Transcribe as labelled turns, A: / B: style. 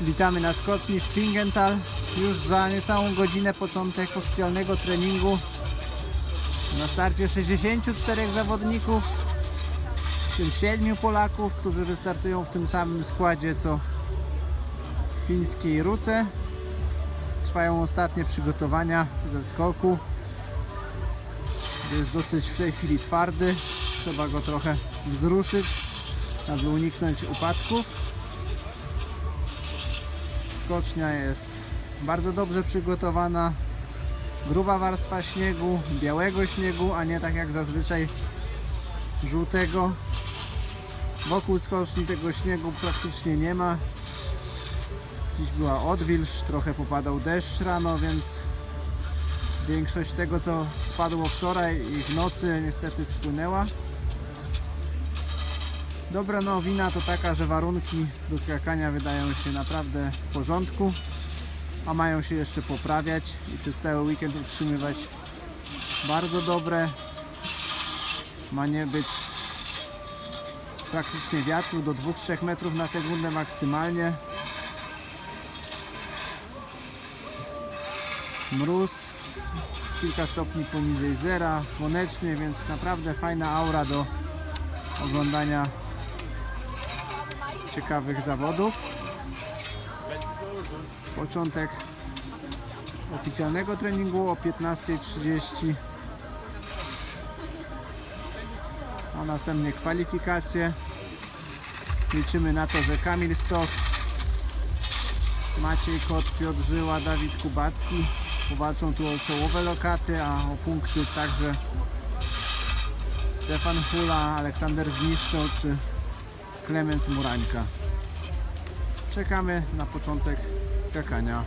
A: Witamy na skoczni w Fingenthal. Już za niecałą godzinę początek oficjalnego treningu. Na starcie 64 zawodników, w tym 7 Polaków, którzy wystartują w tym samym składzie co w fińskiej Ruce. Trwają ostatnie przygotowania ze skoku. Jest dosyć w tej chwili twardy. Trzeba go trochę wzruszyć, aby uniknąć upadków. Skocznia jest bardzo dobrze przygotowana. Gruba warstwa śniegu, białego śniegu, a nie tak jak zazwyczaj żółtego. Wokół skoczni tego śniegu praktycznie nie ma. Dziś była odwilż, trochę popadał deszcz rano, więc większość tego co spadło wczoraj i w nocy niestety spłynęła. Dobra nowina to taka, że warunki do skakania wydają się naprawdę w porządku, a mają się jeszcze poprawiać i przez cały weekend utrzymywać bardzo dobre. Ma nie być praktycznie wiatru do 2-3 metrów na sekundę maksymalnie. Mróz kilka stopni poniżej zera, słonecznie, więc naprawdę fajna aura do oglądania ciekawych zawodów. Początek oficjalnego treningu o 15.30 a następnie kwalifikacje. Liczymy na to, że Kamil Stok, Maciej Kot, Piotr Żyła, Dawid Kubacki powalczą tu o czołowe lokaty, a o punkty także Stefan Hula, Aleksander Zniszczo czy Klemens Murańka. Czekamy na początek skakania.